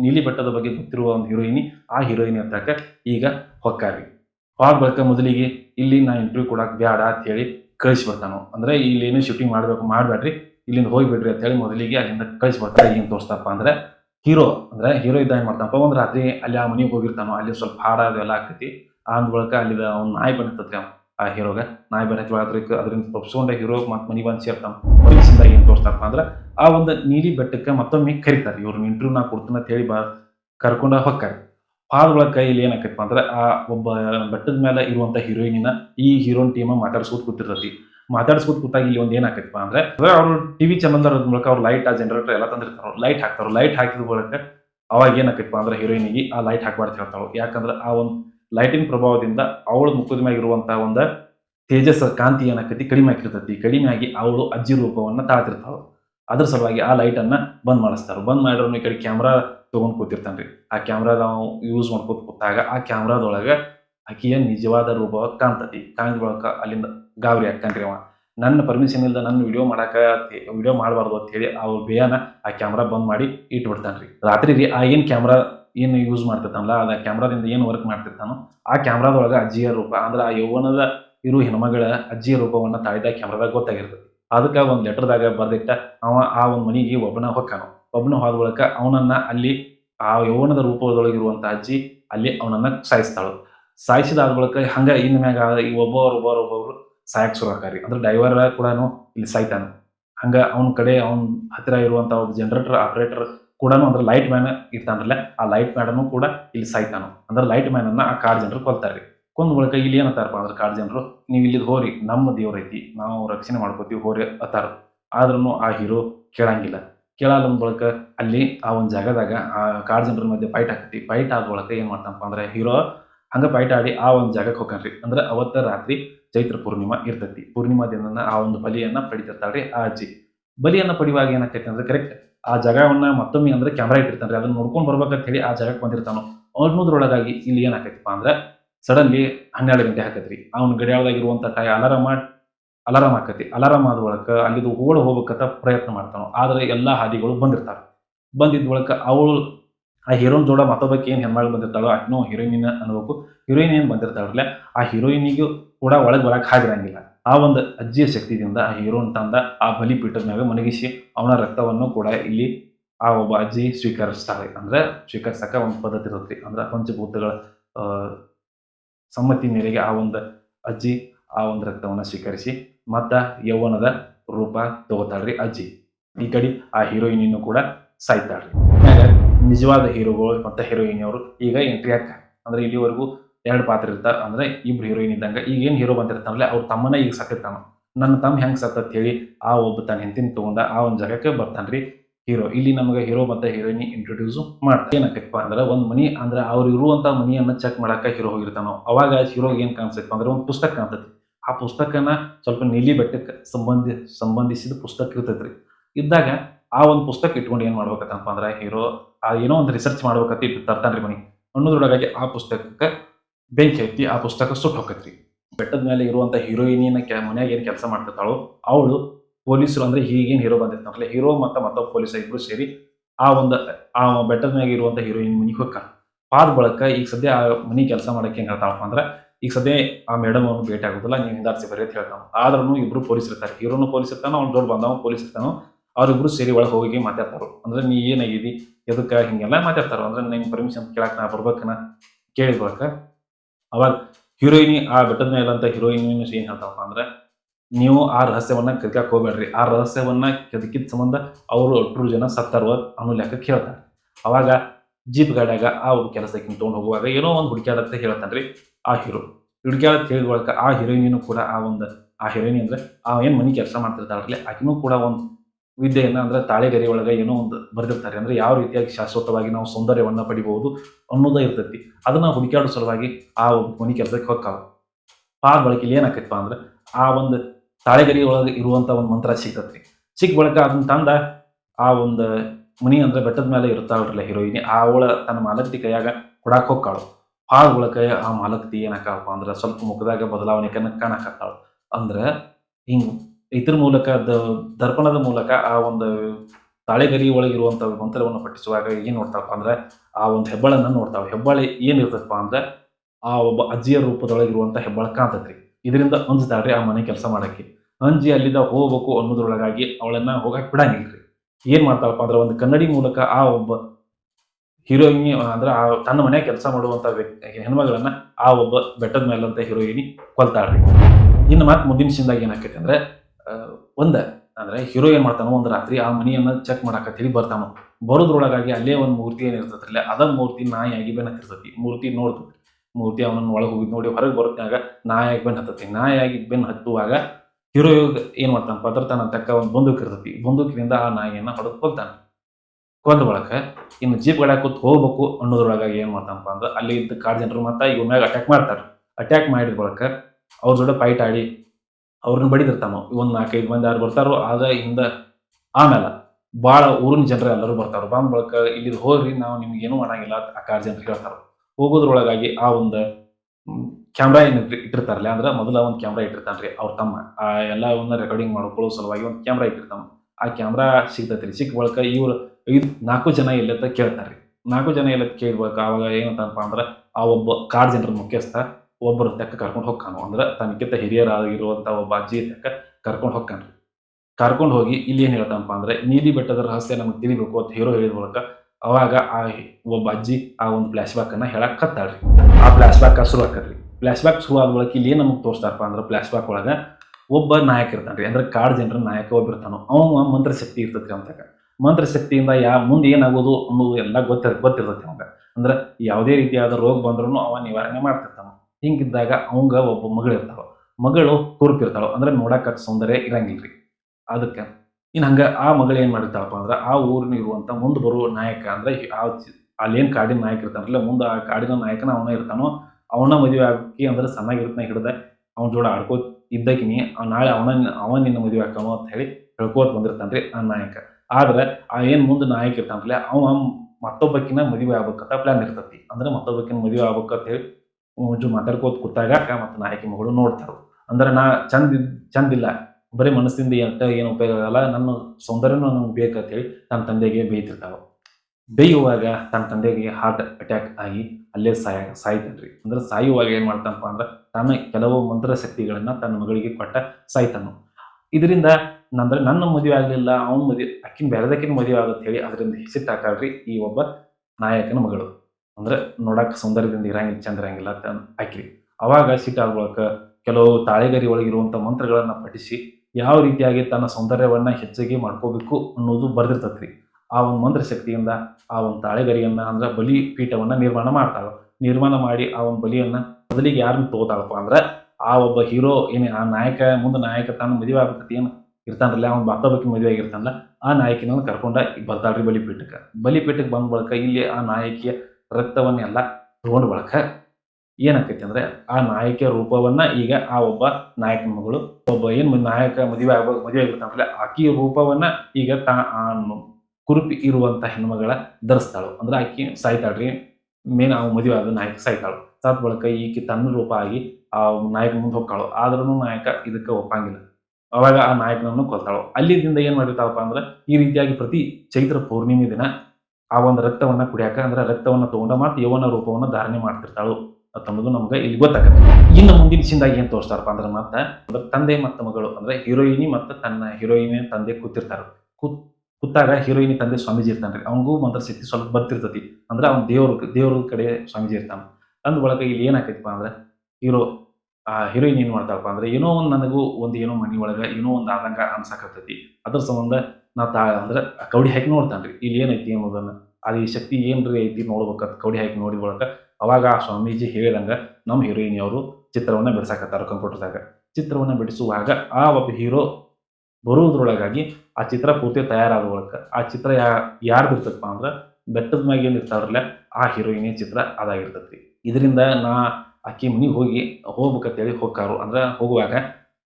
ನೀಲಿ ಬೆಟ್ಟದ ಬಗ್ಗೆ ಗೊತ್ತಿರುವ ಒಂದು ಹೀರೋಯಿನಿ ಆ ಹೀರೋಯಿನ್ ಇರ್ತಾಕ ಈಗ ಹೊಕ್ಕಾರಿ ಹೋದ ಬಳಿಕ ಮೊದಲಿಗೆ ಇಲ್ಲಿ ನಾ ಇಂಟರ್ವ್ಯೂ ಕೊಡಕ್ಕೆ ಬೇಡ ಅಂತ ಹೇಳಿ ಕಳಿಸ್ಬಿಡ್ತಾನು ಅಂದ್ರೆ ಇಲ್ಲಿ ಏನು ಶೂಟಿಂಗ್ ಮಾಡಬೇಕು, ಮಾಡಬೇಡ್ರಿ. ಇಲ್ಲಿಂದ ಹೋಗಿಬಿಡ್ರಿ ಅಂತ ಹೇಳಿ ಮೊದಲಿಗೆ ಅಲ್ಲಿಂದ ಕಳಿಸ್ಬಿಡ್ತಾರೆ ಏನು ತೋರಿಸ್ತಪ್ಪ ಅಂದ್ರೆ ಹೀರೋ ಅಂದ್ರೆ ಹೀರೋ ಇದ್ದ ಏನ್ ಮಾಡ್ತಾನಪ್ಪ? ಒಂದ್ ರಾತ್ರಿ ಅಲ್ಲಿ ಆ ಮನೆಗೆ ಹೋಗಿರ್ತಾನೋ, ಅಲ್ಲಿ ಸ್ವಲ್ಪ ಹಾಡ ಅದೆಲ್ಲ ಆಗ್ತೈತಿ ಅಂದ ಬಳಿಕ ಅಲ್ಲಿ ಅವ್ನ ನಾಯಿ ಬಂದಿರ್ತೈತ್ರಿ ಅವ ಆ ಹೀರೋಗ. ನಾಯಿ ಬಂದೈತಿ ರಾತ್ರಿ ಅದರಿಂದ ತಪ್ಸ್ಕೊಂಡ ಹೀರೋ ಮತ್ತೆ ಮನಿ ಬಂದು ಸೇರ್ತಾನ. ಮನಸ್ಸಿಂದ ಏನ್ ತೋರಿಸ್ತಾರಪ್ಪ ಅಂದ್ರೆ, ಆ ಒಂದು ನೀಲಿ ಬೆಟ್ಟಕ್ಕೆ ಮತ್ತೊಮ್ಮೆ ಕರಿತಾರೆ. ಇವ್ರನ್ನ ಇಂಟರ್ವ್ಯೂ ನಾ ಕೊಡ್ತೀನಿ ಅಂತ ಹೇಳಿ ಬಾ ಕರ್ಕೊಂಡ ಹೊಕ್ಕಾರೆ. ಆದ ಬಳಿಕ ಇಲ್ಲಿ ಏನಾಕೈತಪ್ಪ ಅಂದ್ರೆ, ಆ ಒಬ್ಬ ಬೆಟ್ಟದ ಮೇಲೆ ಇರುವಂತ ಹೀರೋಯಿನಿನ ಈ ಹೀರೋನ್ ಟೀಮ್ ಮಾತಾಡ್ಸ್ಕೊತ ಕೂತಿರ್ತೈತಿ. ಮಾತಾಡ್ಸ್ಕೊತ ಕೂತಾಗ ಇಲ್ಲಿ ಒಂದು ಏನಾಕೈತಪ್ಪ ಅಂದ್ರೆ ಅವ್ರು ಟಿವಿ ಚಾನಲ್ ಮೂಲಕ ಅವ್ರು ಲೈಟ್ ಆ ಜನರೇಟರ್ ಎಲ್ಲ ತಂದಿರ್ತಾರ ಲೈಟ್ ಹಾಕ್ತಾರೆ ಲೈಟ್ ಹಾಕಿದ ಬಳಿಕ ಅವಾಗ ಏನಾಕೈತಪ್ಪ ಅಂದ್ರೆ ಹೀರೋಯಿನಿಗೆ ಆ ಲೈಟ್ ಹಾಕ್ಬಾರ್ದು ಹೇಳ್ತಾಳು. ಯಾಕಂದ್ರೆ ಆ ಒಂದು ಲೈಟಿನ ಪ್ರಭಾವದಿಂದ ಅವಳ ಮುಖದ ಒಂದು ತೇಜಸ್ ಕಾಂತಿ ಏನಾಕೈತಿ ಕಡಿಮೆ ಆಗಿರ್ತೈತಿ. ಕಡಿಮೆ ಆಗಿ ಅವಳು ಅಜ್ಜಿ ರೂಪವನ್ನು ತಾಳ್ತಿರ್ತಾಳು. ಅದ್ರ ಸಲುವಾಗಿ ಆ ಲೈಟ್ ಅನ್ನ ಬಂದ್ ಮಾಡಿಸ್ತಾರ. ಬಂದ್ ಮಾಡಿರೋನು ಈ ಕಡೆ ಕ್ಯಾಮ್ರಾ ತಗೊಂಡ್ ಕೂತಿರ್ತಾನ್ರಿ. ಆ ಕ್ಯಾಮ್ರಾದ ನಾವು ಯೂಸ್ ಮಾಡ್ಕೊತ ಕೂತಾಗ ಆ ಕ್ಯಾಮ್ರಾದೊಳಗ ಆಕಿಯ ನಿಜವಾದ ರೂಪ ಕಾಣ್ತತಿ. ಕಾಣಿದ ಬಳಕ ಅಲ್ಲಿಂದ ಗಾಬರಿ ರೀ ಅವ. ನನ್ನ ಪರ್ಮಿಷನ್ ಇಲ್ದ ನನ್ನ ವಿಡಿಯೋ ಮಾಡಾಕ ವಿಡಿಯೋ ಮಾಡಬಾರ್ದು ಅಂತ ಹೇಳಿ ಅವ್ರ ಬೇಯನ ಆ ಕ್ಯಾಮ್ರಾ ಬಂದ್ ಮಾಡಿ ಇಟ್ಬಿಡ್ತಾನ್ರಿ. ರಾತ್ರಿ ರೀ ಆ ಏನ್ ಕ್ಯಾಮ್ರಾ ಏನು ಯೂಸ್ ಮಾಡ್ತಿರ್ತಾನಲ್ಲ, ಅದ ಕ್ಯಾಮ್ರಾದಿಂದ ಏನು ವರ್ಕ್ ಮಾಡ್ತಿರ್ತಾನೋ, ಆ ಕ್ಯಾಮ್ರಾದೊಳಗ ಅಜ್ಜಿಯ ರೂಪ, ಅಂದ್ರೆ ಆ ಯೌವನದ ಇರು ಹೆಣ್ಮಗಳ ಅಜ್ಜಿಯ ರೂಪವನ್ನ ತಾಳಿದ ಕ್ಯಾಮ್ರಾದಾಗ ಗೊತ್ತಾಗಿರ್ತದೆ ಅದಕ್ಕೆ ಒಂದು ಲೆಟರ್ದಾಗ ಬರ್ದಿಟ್ಟ ಅವ ಆ ಒಂದು ಮನಿಗೆ ಒಬ್ಬನ ಹೊಕ್ಕಾನು. ಒಬ್ಬನ ಹೋದ ಬಳಿಕ ಅವನನ್ನ ಅಲ್ಲಿ ಆ ಯೌವನದ ರೂಪದೊಳಗಿರುವಂತ ಅಜ್ಜಿ ಅಲ್ಲಿ ಅವನನ್ನ ಸಾಯಿಸ್ತಾಳು. ಸಾಯಿಸಿದಾದ ಬಳಿಕ ಹಂಗ ಇನ್ ಮ್ಯಾಗ ಈ ಒಬ್ಬರು ಒಬ್ಬರು ಒಬ್ಬೊಬ್ರು ಸಾಯಕ್ ಶುರು ಆಕಾರಿ. ಅಂದ್ರೆ ಡ್ರೈವರ್ ಕೂಡ ಇಲ್ಲಿ ಸಾಯ್ತಾನ. ಹಂಗ ಅವನ ಕಡೆ ಅವನ ಹತ್ತಿರ ಇರುವಂತ ಒಬ್ಬ ಜನರೇಟರ್ ಆಪರೇಟರ್ ಕೂಡ ಅಂದ್ರೆ ಲೈಟ್ ಮ್ಯಾನ್ ಇರ್ತಾನಲ್ಲ, ಆ ಲೈಟ್ ಮ್ಯಾನ್ ಕೂಡ ಇಲ್ಲಿ ಸಾಯ್ತಾನ. ಅಂದ್ರೆ ಲೈಟ್ ಮ್ಯಾನ್ ಅನ್ನ ಆ ಕಾರ್ ಜನರು ಕೊಲ್ತಾರ್ರಿ. ಕೊಂದ್ ಬಳಿಕ ಇಲ್ಲಿ ಏನಂತಾರಪ್ಪ ಅಂದ್ರೆ ಕಾರ್ ಜನರು, ನೀವು ಇಲ್ಲಿ ಹೋರಿ, ನಮ್ಮ ದೇವ್ರ ಐತಿ, ನಾವು ರಕ್ಷಣೆ ಮಾಡ್ಕೋತೀವಿ ಹೋರಿ ಅತ್ತಾರ. ಆದ್ರೂ ಆ ಹೀರೋ ಕೇಳಂಗಿಲ್ಲ. ಕೇಳಲ್ಲ ಬಳಕ ಬಳಿಕ ಅಲ್ಲಿ ಆ ಒಂದು ಜಾಗದಾಗ ಆ ಕಾರ್ ಜನರ ಮಧ್ಯೆ ಫೈಟ್ ಆಗ್ತೈತಿ ಫೈಟ್ ಆದ ಬಳಿಕ ಏನ್ ಮಾಡ್ತಾನಪ್ಪ ಅಂದ್ರೆ, ಹೀರೋ ಹಂಗ ಆಡಿ ಆ ಒಂದು ಜಾಗಕ್ಕೆ ಹೋಗನ್ರಿ ಅಂದ್ರೆ ಅವತ್ತ ರಾತ್ರಿ ಚೈತ್ರ ಪೂರ್ಣಿಮಾ ಇರ್ತೈತಿ. ಪೂರ್ಣಿಮಾ ದಿನನ ಆ ಒಂದು ಬಲಿಯನ್ನ ಪಡಿತಿರ್ತಾಳ್ರಿ ಆ ಅಜ್ಜಿ. ಬಲಿಯನ್ನ ಪಡಿವಾಗ ಏನಾಕೈತಿ ಅಂದ್ರೆ ಕರೆಕ್ಟ್ ಆ ಜಾಗವನ್ನ ಮತ್ತೊಮ್ಮೆ ಅಂದ್ರೆ ಕ್ಯಾಮ್ರಾ ಇಟ್ಟಿರ್ತಾನ್ರಿ. ಅದನ್ನ ನೋಡ್ಕೊಂಡು ಬರ್ಬೇಕಂತ ಹೇಳಿ ಆ ಜಾಗಕ್ಕೆ ಬಂದಿರ್ತಾನೋ. ಅನ್ನೋದ್ರೊಳಗಾಗಿ ಇಲ್ಲಿ ಏನಾಕೈತಪ್ಪ ಅಂದ್ರೆ ಸಡನ್ಲಿ ಹನ್ನೆರಡು ಗಂಟೆ ಹಾಕತ್ರಿ. ಅವ್ನ ಗಡಿಯಾಳದಾಗಿರುವಂತ ಟೈ ಅಲಾರಾಮ್ ಅಲಾರಾಮ್ ಹಾಕತಿ ಅಲಾರಾಮ್ ಆದ ಒಳಕ ಅಲ್ಲಿದು ಓಡ್ ಹೋಗ್ಬೇಕಂತ ಪ್ರಯತ್ನ ಮಾಡ್ತಾನ. ಆದ್ರೆ ಎಲ್ಲಾ ಹಾದಿಗಳು ಬಂದಿರ್ತಾವೆ. ಬಂದಿದ್ ಒಳಕ ಅವಳು ಆ ಹೀರೋನ್ ಜೋಡ ಮತ್ತೊಬ್ಬಕ್ಕೆ ಏನು ಹೆಣ್ಮಗಳು ಬಂದಿರ್ತಾಳೋ ಆಕಿನೂ ಹೀರೋಯಿನ್ ಅನ್ಬೇಕು ಹೀರೋಯಿನ್ ಏನ್ ಆ ಹೀರೋಯಿನಿಗೂ ಕೂಡ ಒಳಗೆ ಬರಕ್ಕೆ ಹಾಗಿರಂಗಿಲ್ಲ ಆ ಒಂದು ಅಜ್ಜಿಯ ಶಕ್ತಿಯಿಂದ ಆ ಹೀರೋನ್ ತಂದ ಆ ಬಲಿಪೀಠದ ಮ್ಯಾಗ ಮನಗಿಸಿ ಅವನ ರಕ್ತವನ್ನು ಕೂಡ ಇಲ್ಲಿ ಆ ಒಬ್ಬ ಅಜ್ಜಿ ಸ್ವೀಕರಿಸ್ತಾಳೆ ಅಂದ್ರೆ ಸ್ವೀಕರಿಸಕ ಒಂದು ಪದ್ಧತಿ ಇರುತ್ತೆ ಅಂದ್ರೆ ಪಂಚಭೂತಗಳ ಸಮ್ಮತಿ ಮೇರೆಗೆ ಆ ಒಂದು ಅಜ್ಜಿ ಆ ಒಂದು ರಕ್ತವನ್ನ ಸ್ವೀಕರಿಸಿ ಮತ್ತ ಯೌವನದ ರೂಪ ತಗೋತಾಳ್ರಿ ಅಜ್ಜಿ. ಈ ಕಡೆ ಆ ಹೀರೋಯಿನ್ ಕೂಡ ಸಾಯ್ತಾಳ್ರಿ. ನಿಜವಾದ ಹೀರೋಗಳು ಮತ್ತು ಹೀರೋಯಿನ್ ಅವರು ಈಗ ಎಂಟ್ರಿ ಆಗ್ತಾರೆ ಅಂದ್ರೆ ಇಲ್ಲಿವರೆಗೂ ಎರಡು ಪಾತ್ರ ಇರ್ತಾರೆ ಅಂದ್ರೆ ಇಬ್ಬರು ಹೀರೋಯಿನ್ ಇದ್ದಂಗ. ಈಗ ಏನು ಹೀರೋ ಬಂದಿರ್ತಾನಲ್ಲ ಅವ್ರ ತಮ್ಮನ ಈಗ ಸತ್ತಿರ್ತಾನ. ನನ್ನ ತಮ್ಮ ಹೆಂಗೆ ಸತ್ತ ಹೇಳಿ ಆ ಒಬ್ಬ ತನ್ನ ಹೆಂತಿನ ತೊಗೊಂಡ ಆ ಒಂದು ಜಾಗಕ್ಕೆ ಬರ್ತಾನೆ ರೀ ಹೀರೋ ಇಲ್ಲಿ ನಮಗೆ ಹೀರೋ ಮತ್ತು ಹೀರೋಯಿನ್ ಇಂಟ್ರೊಡ್ಯೂಸ್ ಮಾಡ್ತಾರೆ. ಏನಾಕೈತಪ್ಪ ಅಂದ್ರೆ ಒಂದು ಮನಿ ಅಂದ್ರೆ ಅವ್ರು ಇರುವಂಥ ಮನಿಯನ್ನು ಚೆಕ್ ಮಾಡೋಕೆ ಹೀರೋ ಹೋಗಿರ್ತಾನೋ. ಅವಾಗ ಹೀರೋಗೆ ಏನು ಕಾಣಿಸ್ತೈತಪ್ಪ ಅಂದ್ರೆ ಒಂದು ಪುಸ್ತಕ ಕಾಣ್ತೈತಿ. ಆ ಪುಸ್ತಕನ ಸ್ವಲ್ಪ ನೀಲಿ ಬೆಟ್ಟಕ್ಕೆ ಸಂಬಂಧಿ ಸಂಬಂಧಿಸಿದ ಪುಸ್ತಕ ಇರ್ತೈತ್ರಿ. ಇದ್ದಾಗ ಆ ಒಂದು ಪುಸ್ತಕ ಇಟ್ಕೊಂಡು ಏನು ಮಾಡ್ಬೇಕಂತಪ್ಪ ಅಂದ್ರೆ, ಹೀರೋ, ಆ ಏನೋ ಒಂದು ರಿಸರ್ಚ್ ಮಾಡ್ಬೇಕಂತ ಇಟ್ಟು ತರ್ತಾನ್ರಿ ಮನಿ. ಅನ್ನೋದ್ರೊಳಗಾಗಿ ಆ ಪುಸ್ತಕಕ್ಕೆ ಬೆಂಕಿ ಐತಿ, ಆ ಪುಸ್ತಕ ಸುಟ್ಟು ಹೋಗತ್ರಿ ಬೆಟ್ಟದ ಮೇಲೆ ಇರುವಂತ ಹೀರೋಯಿನಿನ ಕೆ ಮನ್ಯಾಗ ಏನು ಕೆಲಸ ಮಾಡ್ತಿರ್ತಾಳೋ, ಅವಳು ಪೊಲೀಸರು ಅಂದ್ರೆ ಹೀಗೇನು ಹೀರೋ ಬಂದಿರ್ತಾರಲ್ಲ ಹೀರೋ ಮತ್ತ ಮತ್ತೊಬ್ಬ ಪೊಲೀಸ್ ಇಬ್ರು ಸೇರಿ ಆ ಒಂದು, ಆ ಬೆಟ್ಟದ ಮ್ಯಾಗ ಇರುವಂತ ಹೀರೋಯಿನ್ ಮನಿಗೆ ಹೋಗ್ತಾರ ಪಾದ ಬಳಕ ಈಗ ಸದ್ಯ ಆ ಮನಿ ಕೆಲಸ ಮಾಡಕ್ಕೆ ಏನ್ ಹೇಳ್ತಾಳಪ್ಪ ಅಂದ್ರೆ, ಈಗ ಸದ್ಯ ಆ ಮೇಡಮ್ ಅವ್ನು ಭೇಟಿ ಆಗೋದಿಲ್ಲ, ನೀವು ಹಿಂದಾರ್ಸಿ ಬರೀ ಅಂತ ಹೇಳ್ತಾನ ಆದ್ರೂ ಇಬ್ರು ಪೊಲೀಸ್ ಇರ್ತಾರೆ ಹೀರೋನು ಪೊಲೀಸ್ ಇರ್ತಾನ ಅವ್ನು ದೊಡ್ಡ ಬಂದವ ಪೊಲೀಸ್ ಇರ್ತಾನೋ ಅವ್ರಿಬ್ರು ಸೇರಿ ಒಳಗೆ ಹೋಗಿ ಮಾತಾಡ್ತಾರೆ. ಅಂದ್ರೆ ನೀ ಏನಾಗಿದಿ ಎದಕ್ಕ? ಹಿಂಗೆಲ್ಲ ಮಾತಾಡ್ತಾರೆ. ಅಂದ್ರೆ ನಿಮ್ಗೆ ಪರ್ಮಿಷನ್ ಕೇಳಕ್ ನಾ ಬರ್ಬೇಕನ? ಕೇಳಿದ ಬಳಕ ಅವಾಗ ಹೀರೋಯಿನಿ ಆ ಬೆಟ್ಟದ ಮೇಲೆ ಅಂತ ಹೀರೋಯಿನ್ ಏನ್ ಹೇಳ್ತಾವಪ್ಪ ಅಂದ್ರೆ, ನೀವು ಆ ರಹಸ್ಯವನ್ನ ಕೆದಕಕ್ ಹೋಗ್ಬೇಡ್ರಿ. ಆ ರಹಸ್ಯವನ್ನ ಕೆದಕಿದ ಸಂಬಂಧ ಅವರು ಒಟ್ಟರು ಜನ ಸತ್ತಾರುವ ಅನ್ನೋ ಲೆಕ್ಕ ಹೇಳ್ತಾರೆ ಅವಾಗ ಜೀಪ್ ಗಾಡಿಯಾಗ ಆ ಒಬ್ಬ ಕೆಲಸಕ್ಕೆ ತೊಗೊಂಡು ಹೋಗುವಾಗ ಏನೋ ಒಂದು ಹುಡುಕ್ಯಾಡತ್ತೆ ಹೇಳ್ತಾನ್ರಿ ಆ ಹೀರೋ ಹುಡುಕ್ಯಾಡತ್ ಹೇಳಿದ ಆ ಹೀರೋಯಿನಿನೂ ಕೂಡ ಆ ಒಂದು, ಆ ಹೀರೋಯಿನಿ ಅಂದ್ರೆ ಆ ಏನು ಮನೆ ಕೆಲಸ ಮಾಡ್ತಿರ್ತಾಳ್ರಿ ಆಕಿನೂ ಕೂಡ ಒಂದು ವಿದ್ಯೆಯನ್ನ ಅಂದ್ರೆ ತಾಳೆಗರಿ ಒಳಗೆ ಏನೋ ಒಂದು ಬರೆದಿರ್ತಾರೆ. ಅಂದ್ರೆ ಯಾವ ರೀತಿಯಾಗಿ ಶಾಶ್ವತವಾಗಿ ನಾವು ಸೌಂದರ್ಯವನ್ನ ಪಡಿಬಹುದು ಅನ್ನೋದೇ ಇರ್ತೈತಿ. ಅದನ್ನ ಹುಡುಕಾಡೋ ಸಲುವಾಗಿ ಆ ಮನಿ ಕೆಲಸಕ್ಕೆ ಹೋಗ್ತಾವ ಆ ಬಳಕೆ ಇಲ್ಲಿ ಏನಾಕೈತಪ್ಪ ಅಂದ್ರೆ ಆ ಒಂದು ತಾಳೆಗರಿ ಒಳಗೆ ಇರುವಂತ ಒಂದು ಮಂತ್ರ ಸಿಗ್ತತ್ರಿ. ಸಿಕ್ಕ ಬಳಿಕ ಅದನ್ನ ತಂದ ಆ ಒಂದು ಮನಿ ಅಂದ್ರೆ ಬೆಟ್ಟದ ಮೇಲೆ ಇರ್ತಾವ್ರಲ್ಲ ಹೀರೋಯಿನ್ ಆ ಅವಳ ತನ್ನ ಮಾಲಕ್ತಿ ಕೈಯಾಗ ಕೊಡಾಕ್ ಹೋಗ್ತಾಳು ಆ ಬಳಕ ಆ ಮಾಲಕ್ತಿ ಏನಾಕಪ್ಪ ಅಂದ್ರೆ ಸ್ವಲ್ಪ ಮುಖದಾಗ ಬದಲಾವಣೆ ಕನ್ನ ಕಾಣಕತ್ತಾಳು ಅಂದ್ರೆ ಹಿಂಗ್ ಇದ್ರ ಮೂಲಕ ದ, ದರ್ಪಣದ ಮೂಲಕ ಆ ಒಂದು ತಾಳೆಗರಿ ಒಳಗಿರುವಂತ ಮಂತ್ರವನ್ನು ಪಟ್ಟಿಸುವಾಗ ಏನು ನೋಡ್ತಾವಪ್ಪ ಅಂದ್ರೆ ಆ ಒಂದು ಹೆಬ್ಬಳನ್ನ ನೋಡ್ತಾವೆ. ಹೆಬ್ಬಾಳೆ ಏನ್ ಇರ್ತದಪ್ಪ ಅಂದ್ರೆ ಆ ಒಬ್ಬ ಅಜ್ಜಿಯ ರೂಪದೊಳಗಿರುವಂತ ಹೆಬ್ಬಾಳ ಕಾಣ್ತೈತ್ರಿ. ಇದರಿಂದ ಅಂಜ್ತಾಳ್ರಿ ಆ ಮನೆ ಕೆಲಸ ಮಾಡಕ್ಕೆ. ಅಂಜಿ ಅಲ್ಲಿಂದ ಹೋಗ್ಬೇಕು ಅನ್ನೋದ್ರೊಳಗಾಗಿ ಅವಳನ್ನ ಹೋಗಕ್ ಬಿಡಂಗಿಲ್ರಿ. ಏನು ಮಾಡ್ತಾಳಪ್ಪ ಅಂದ್ರೆ ಒಂದು ಕನ್ನಡಿ ಮೂಲಕ ಆ ಒಬ್ಬ ಹೀರೋಯಿನಿ, ಅಂದ್ರೆ ಆ ತನ್ನ ಮನೆ ಕೆಲಸ ಮಾಡುವಂತ ವ್ಯಕ್ತಿ, ಹೆಣ್ಮಗಳನ್ನ ಆ ಒಬ್ಬ ಬೆಟ್ಟದ ಮೇಲಂತ ಹೀರೋಯಿನಿ ಕೊಲ್ತಾಳ್ರಿ. ಇನ್ನು ಮತ್ತೆ ಮುಂದಿನ ಸಿಂದಾಗಿ ಏನಾಗ್ತೈತೆ ಅಂದ್ರೆ ಒಂದ. ಅಂದ್ರೆ ಹೀರೋ ಏನ್ ಮಾಡ್ತಾನೋ ಒಂದು ರಾತ್ರಿ ಆ ಮನೆಯನ್ನ ಚೆಕ್ ಮಾಡಾಕತ್ತೇಳಿ ಬರ್ತಾನೋ. ಬರೋದ್ರೊಳಗಾಗಿ ಅಲ್ಲೇ ಒಂದು ಮೂರ್ತಿ ಏನ್ ಇರ್ತೈತ್ರಲ್ಲ ಅದ ಮೂರ್ತಿ ನಾಯಿಯಾಗಿ ಬೆನ್ ಹತ್ತಿರ್ತತಿ ಮೂರ್ತಿ ನೋಡ್ತೈತಿ ಮೂರ್ತಿ ಅವನನ್ನ ಒಳಗೆ ಹೋಗಿದ್ ನೋಡಿ ಹೊರಗೆ ಬರುತ್ತಾಗ ನಾಯಿಯಾಗಿ ಬೆನ್ ಹತ್ತತಿ ನಾಯಿಯಾಗಿ ಬೆನ್ ಹತ್ತುವಾಗ ಹೀರೋ ಏನ್ ಮಾಡ್ತಾನೆ, ಪದರ್ತಾನ ತಕ್ಕ ಒಂದು ಬಂದೂಕ್ ಇರ್ತತಿ. ಬಂದೂಕಿನಿಂದ ಆ ನಾಯಿಯನ್ನ ಹೊಡೆದು ಕೊಲ್ತಾನೆ. ಕೊಂದ ಬಳಕ ಇನ್ನು ಜೀಪ್ ಗಾಡಿ ಕೂತ್ ಹೋಗ್ಬೇಕು ಅನ್ನೋದ್ರೊಳಗಾಗಿ ಏನ್ ಮಾಡ್ತಾನಪ್ಪ ಅಂದ್ರೆ ಅಲ್ಲಿ ಇದ್ದ ಕಾಡ್ ಜನರು ಮತ್ತ ಇವ್ ಮ್ಯಾಗ ಅಟ್ಯಾಕ್ ಮಾಡ್ತಾರೆ. ಅಟ್ಯಾಕ್ ಮಾಡಿದ ಬಳಕ ಅವ್ರ ಜೋಡ ಫೈಟ್ ಆಡಿ ಅವ್ರನ್ನ ಬಡಿದಿರ್ತಾನ ಒಂದ್ ನಾಲ್ಕೈದು ಮಂದಿ ಯಾರು ಬರ್ತಾರೋ ಆದ ಹಿಂದ ಆಮೇಲೆ ಭಾಳ ಊರಿನ ಜನರು ಎಲ್ಲರೂ ಬರ್ತಾರ. ಬಾಂಬ್ ಬಳಕ ಇಲ್ಲಿ ಹೋಗ್ರಿ, ನಾವು ನಿಮ್ಗೆ ಏನೂ ಮಾಡಂಗಿಲ್ಲ ಆ ಕಾರ್ ಜನರು ಹೇಳ್ತಾರ. ಹೋಗೋದ್ರೊಳಗಾಗಿ ಆ ಒಂದು ಕ್ಯಾಮ್ರಾ ಏನು ಇಟ್ಟಿ- ಇಟ್ಟಿರ್ತಾರಲ್ಲ, ಅಂದ್ರೆ ಮೊದಲ ಒಂದು ಕ್ಯಾಮ್ರಾ ಇಟ್ಟಿರ್ತಾನ್ರಿ ಅವ್ರ ತಮ್ಮ. ಆ ಎಲ್ಲವನ್ನ ರೆಕಾರ್ಡಿಂಗ್ ಮಾಡ್ಕೊಳ್ಳೋ ಸಲುವಾಗಿ ಒಂದು ಕ್ಯಾಮ್ರಾ ಇಟ್ಟಿರ್ತಾವ ಆ ಕ್ಯಾಮ್ರಾ ಸಿಗ್ತೈತ್ರಿ. ಸಿಕ್ಕ ಬಳಕ ಇವ್ರು ಐದು, ನಾಲ್ಕು ಜನ ಕೇಳ್ತಾರೆ ಕೇಳ್ತಾರ್ರಿ. ನಾಲ್ಕು ಜನ ಎಲ್ಲ ಕೇಳ್ಬೇಕು ಅವಾಗ ಏನಂತಪ್ಪ ಅಂದ್ರೆ ಆ ಒಬ್ಬ ಕಾರ್ ಜನರ ಮುಖ್ಯಸ್ಥ ಒಬ್ಬರು ತೆಕ್ಕ ಕರ್ಕೊಂಡು ಹೋಗ್ಕಾನು ಅಂದ್ರೆ ತನಗಿಂತ ಹಿರಿಯರಾಗಿರುವಂಥ ಒಬ್ಬ ಅಜ್ಜಿ ತೆಕ್ಕ ಕರ್ಕೊಂಡು ಹೋಗ್ಕಾನ್ರಿ ಕರ್ಕೊಂಡು ಹೋಗಿ ಇಲ್ಲಿ ಏನು ಹೇಳ್ತಾನಪ್ಪ ಅಂದ್ರೆ, ನೀಲಿ ಬೆಟ್ಟದ ರಹಸ್ಯ ನಮಗೆ ತಿಳಿಬೇಕು ಅಂತ ಹೀರೋ ಹೇಳಿದ ಮೂಲಕ ಅವಾಗ ಆ ಒಬ್ಬ ಅಜ್ಜಿ ಆ ಒಂದು ಫ್ಲಾಶ್ ಬ್ಯಾಕ್ ಅನ್ನ ಹೇಳಕ್ ಕತ್ತಾಳ್ರಿ ಆ ಫ್ಲಾಶ್ ಬ್ಯಾಕ್ ಶುರು ಆಕತ್ರಿ ಫ್ಲಾಶ್ ಬ್ಯಾಕ್ ಶುರು ಆದ ಬಳಕ ಇಲ್ಲಿ ಏನು ನಮಗೆ ತೋರಿಸ್ತಾರಪ್ಪ ಅಂದ್ರೆ ಫ್ಲಾಶ್ ಬ್ಯಾಕ್ ಒಳಗ ಒಬ್ಬ ನಾಯಕ ರೀ ಅಂದ್ರೆ ಕಾಡ್ ಜನರ ನಾಯಕ ಒಬ್ಬ ಇರ್ತಾನೋ ಅವ ಮಂತ್ರ ಶಕ್ತಿ ಇರ್ತೈತ್ರಿ ಅಂತಕ ಮಂತ್ರ ಶಕ್ತಿಯಿಂದ ಯಾ ಮುಂದೆ ಏನಾಗೋದು ಅನ್ನೋದು ಎಲ್ಲ ಗೊತ್ತಿರ, ಗೊತ್ತಿರ್ತೈತಿ ಅವಂಗ ಅಂದ್ರೆ ಯಾವುದೇ ರೀತಿಯಾದ ರೋಗ ಬಂದ್ರೂ ಅವ ನಿವಾರಣೆ ಮಾಡ್ತಿರ್ತಾನ. ಹಿಂಗಿದ್ದಾಗ ಅವಂಗ ಒಬ್ಬ ಮಗಳು ಇರ್ತಾಳೆ. ಮಗಳು ಕುರುಪಿರ್ತಾಳ ಅಂದ್ರೆ ನೋಡಕ್ ಸೌಂದರ್ಯ ಇರಂಗಿಲ್ರಿ. ಅದಕ್ಕೆ ಇನ್ನು ಹಂಗ ಆ ಮಗಳು ಏನು ಮಾಡಿರ್ತಾಳಪ್ಪ ಅಂದ್ರೆ ಆ ಊರಿನ ಇರುವಂತ ಮುಂದೆ ಬರುವ ನಾಯಕ ಅಂದ್ರೆ ಆ ಅಲ್ಲೇನ್ ಕಾಡಿನ ನಾಯಕ ಇರ್ತಾನಲ್ಲ ಮುಂದೆ ಆ ಕಾಡಿನ ನಾಯಕನ ಅವನ ಇರ್ತಾನೋ, ಅವನ ಮದುವೆ ಆಗಿ ಅಂದ್ರೆ ಸಣ್ಣಾಗಿರ್ತನ ಹಿಡ್ದ ಅವನ ಜೋಡ ಆಡ್ಕೋ ಇದ್ದಕಿನಿ, ಅವ್ ನಾಳೆ ಅವನ ಅವ ನಿನ್ನ ಮದುವೆ ಹಾಕೋನು ಅಂತ ಹೇಳಿ ಹೇಳ್ಕೋತ್ ಬಂದಿರ್ತಾನ್ರಿ ಆ ನಾಯಕ. ಆದ್ರೆ ಆ ಏನ್ ಮುಂದೆ ನಾಯಕ ಇರ್ತಾನಲ್ಲ, ಅವ ಮತ್ತೊಬ್ಬಕಿನ ಮದುವೆ ಆಗ್ಬೇಕಂತ ಪ್ಲಾನ್ ಇರ್ತತಿ. ಅಂದ್ರೆ ಮತ್ತೊಬ್ಬಕಿನ ಮದುವೆ ಆಗ್ಬೇಕಂತ ಹೇಳಿ ಮುಂಚೆ ಮಾತಾಡ್ಕೋತ ಕೂತಾಗ ಮತ್ತು ನಾಯಕಿ ಮಗಳು ನೋಡ್ತಾರೆ. ಅಂದ್ರೆ ನಾ ಚಂದ ಚಂದಿಲ್ಲ ಬರೀ ಮನಸ್ಸಿಂದ ಎಂತ ಏನು ಉಪಯೋಗ ಆಗಲ್ಲ, ನನ್ನ ಸೌಂದರ್ಯನೂ ನನಗೆ ಬೇಕಂತ ಹೇಳಿ ತನ್ನ ತಂದೆಗೆ ಬೇಯ್ತಿರ್ತಾವೆ ಬೇಯುವಾಗ ತನ್ನ ತಂದೆಗೆ ಹಾರ್ಟ್ ಅಟ್ಯಾಕ್ ಆಗಿ ಅಲ್ಲೇ ಸಾಯ, ಸಾಯ್ತಾನ್ರಿ. ಅಂದ್ರೆ ಸಾಯುವಾಗ ಏನು ಮಾಡ್ತಾನಪ್ಪ ಅಂದ್ರೆ ತನ್ನ ಕೆಲವು ಮಂತ್ರ ಶಕ್ತಿಗಳನ್ನು ತನ್ನ ಮಗಳಿಗೆ ಕೊಟ್ಟ ಸಾಯ್ತಾನು. ಇದರಿಂದ ಅಂದ್ರೆ ನನ್ನ ಮದುವೆ ಆಗಲಿಲ್ಲ, ಅವನ ಮದುವೆ, ಅಕ್ಕಿನ ಬೇರೆದಕ್ಕಿನ ಮದುವೆ ಆಗುತ್ತೆ ಹೇಳಿ ಅದರಿಂದ ಹೆಸರು ಹಾಕಾಳ್ರಿ ಈ ಒಬ್ಬ ನಾಯಕನ ಮಗಳು. ಅಂದ್ರೆ ನೋಡಕ್ ಸೌಂದರ್ಯದಿಂದ ಇರಂಗಿಲ್ಲ, ಚಂದ ಇರಂಗಿಲ್ಲ ಅಂತ ಹಾಕಿರಿ. ಅವಾಗ ಸಿಟ್ಟು ಆಗ್ಬಳಕ ಕೆಲವು ತಾಳೆಗರಿ ಒಳಗಿರುವಂತ ಮಂತ್ರಗಳನ್ನ ಪಠಿಸಿ ಯಾವ ರೀತಿಯಾಗಿ ತನ್ನ ಸೌಂದರ್ಯವನ್ನ ಹೆಚ್ಚಿಗೆ ಮಾಡ್ಕೋಬೇಕು ಅನ್ನೋದು ಬರ್ದಿರ್ತತ್ರಿ. ಆ ಒಂದು ಮಂತ್ರ ಶಕ್ತಿಯಿಂದ ಆ ಒಂದು ತಾಳೆಗರಿಯನ್ನ ಅಂದ್ರೆ ಬಲಿ ಪೀಠವನ್ನ ನಿರ್ಮಾಣ ಮಾಡ್ತಾಳ. ನಿರ್ಮಾಣ ಮಾಡಿ ಆ ಒಂದು ಬಲಿಯನ್ನ ಮೊದಲಿಗೆ ಯಾರನ್ನ ತಗೋತಾಳಪ್ಪ ಅಂದ್ರೆ ಆ ಒಬ್ಬ ಹೀರೋ, ಏನೇ ಆ ನಾಯಕ, ಮುಂದೆ ನಾಯಕ ತಾನು ಮದುವೆ ಆಗ್ಬೇಕತಿ ಏನು ಇರ್ತಾನಲ್ಲ ಅವ್ನು ಬಾಕಬಕ್ಕಿ ಮದುವೆ ಆಗಿರ್ತಾನಲ್ಲ, ಆ ನಾಯಕಿನ ಕರ್ಕೊಂಡ ಬರ್ತಾಳ್ರಿ ಬಲಿಪೀಠಕ್ಕೆ ಬಲಿಪೀಠಕ್ಕೆ ಬಂದ ಬಳಿಕ ಇಲ್ಲಿ ಆ ನಾಯಕಿಯ ರಕ್ತವನ್ನೆಲ್ಲ ತಗೊಂಡ್ ಬಳಕ ಏನಾಕೈತಿ ಅಂದ್ರೆ ಆ ನಾಯಕಿಯ ರೂಪವನ್ನ ಈಗ ಆ ಒಬ್ಬ ನಾಯಕ ಮಗಳು, ಒಬ್ಬ ಏನು ನಾಯಕ ಮದುವೆ ಆಗ ಮದುವೆ ಆಗಿರ್ತಾನಲ್ಲ ಆಕೆಯ ರೂಪವನ್ನ ಈಗ ತಾ ಆ ಕುರುಪಿ ಇರುವಂಥ ಹೆಣ್ಮಗಳ ಧರಿಸ್ತಾಳು. ಅಂದ್ರೆ ಆಕೆ ಸಾಯ್ತಾಳ್ರಿ, ಮೇನ್ ಅವ್ ಮದುವೆ ಆದ ನಾಯಕ ಸಾಯ್ತಾಳು. ಸಾತ್ ಬಳಿಕ ಈಕೆ ತನ್ನ ರೂಪ ಆಗಿ ಆ ನಾಯಕ ಮುಂದೆ ಹೋಗ್ತಾಳು ಆದ್ರೂ ನಾಯಕ ಇದಕ್ಕೆ ಒಪ್ಪಂಗಿಲ್ಲ. ಅವಾಗ ಆ ನಾಯಕನನ್ನು ಕೊಲ್ತಾಳು. ಅಲ್ಲಿದಿಂದ ಏನು ಮಾಡಿರ್ತಾವಪ್ಪ ಅಂದ್ರೆ ಈ ರೀತಿಯಾಗಿ ಪ್ರತಿ ಚೈತ್ರ ಪೌರ್ಣಿಮೆ ದಿನ ಆ ಒಂದು ರಕ್ತವನ್ನ ಕುಡಿಯಾಕ, ಅಂದ್ರೆ ರಕ್ತವನ್ನ ತಗೊಂಡ ಮತ್ತೆ ಯೌವನ ರೂಪವನ್ನ ಧಾರಣೆ ಮಾಡ್ತಿರ್ತಾಳು ಅಂತನ್ನೋದು ನಮ್ಗೆ ಇಲ್ಲಿ ಗೊತ್ತಾಗತ್ತೆ. ಇನ್ನು ಮುಂದಿನ ಸಿಂದಾಗಿ ಏನ್ ತೋರಿಸ್ತಾರಪ್ಪ ಅಂದ್ರೆ ಮತ್ತೆ ತಂದೆ ಮತ್ತು ಮಗಳು, ಅಂದ್ರೆ ಹೀರೋಯಿನಿ ಮತ್ತು ತನ್ನ ಹೀರೋಯಿನಿ ತಂದೆ ಕೂತಿರ್ತಾರ. ಕೂತ್, ಕೂತಾಗ ಹೀರೋಯಿನಿ ತಂದೆ ಸ್ವಾಮೀಜಿ ಇರ್ತಾನ್ರಿ. ಅವಂಗೂ ಮಂತ್ರ ಶಕ್ತಿ ಸ್ವಲ್ಪ ಬರ್ತಿರ್ತತಿ. ಅಂದ್ರೆ ಅವ್ನ ದೇವ್ರ ದೇವ್ರ ಕಡೆ ಸ್ವಾಮೀಜಿ ಇರ್ತಾನ. ಅಂದ ಒಳಗೆ ಇಲ್ಲಿ ಏನಾಕೈತಿಪ್ಪ ಅಂದ್ರೆ ಹೀರೋ ಆ ಹೀರೋಯಿನ್ ಏನ್ ಮಾಡ್ತಾಳಪ್ಪ ಅಂದ್ರೆ, ಏನೋ ಒಂದು ನನಗೂ ಒಂದು ಏನೋ ಮನಿ ಒಳಗ ಏನೋ ಒಂದು ಆದಂಗ ಅನ್ಸಾಕತ್ತೈತಿ. ಅದ್ರ ಸಂಬಂಧ ನಾ ತಾ ಅಂದ್ರೆ ಕೌಡಿ ಹಾಕಿ ನೋಡ್ತಾನ್ರಿ ಇಲ್ಲಿ ಏನೈತಿ ಅನ್ನೋದನ್ನು. ಈ ಶಕ್ತಿ ರೀ ಐತಿ ನೋಡ್ಬೇಕಂತ ಕೌಡಿ ಹಾಕಿ ನೋಡಿದ ಒಳಗೆ ಅವಾಗ ಆ ಸ್ವಾಮೀಜಿ ಹೇಳಿದಂಗೆ ನಮ್ಮ ಹೀರೋಯಿನ್ ಅವರು ಚಿತ್ರವನ್ನ ಬಿಡ್ಸಾಕತ್ತಾರ ಕಂಪ್ಯೂಟರ್ದಾಗ ಚಿತ್ರವನ್ನು ಬಿಡಿಸುವಾಗ ಆ ಒಬ್ಬ ಹೀರೋ ಬರುವುದ್ರೊಳಗಾಗಿ ಆ ಚಿತ್ರ ಪೂರ್ತಿ ತಯಾರಾದ ಒಳಗೆ. ಆ ಚಿತ್ರ ಯಾ ಯಾರ್ದಿರ್ತಪ್ಪ ಅಂದ್ರೆ ಬೆಟ್ಟದ ಮ್ಯಾಗ ಏನು ಇರ್ತಾವ್ರಲ್ಲ ಆ ಹೀರೋಯಿನಿ ಚಿತ್ರ ಅದಾಗಿರ್ತೈತಿ ಇದರಿಂದ ನಾ ಆಕೆ ಮನೆಗೆ ಹೋಗಿ ಹೋಗ್ಬೇಕಂತೇಳಿ ಹೋಗ್ಕಾರು. ಅಂದ್ರೆ ಹೋಗುವಾಗ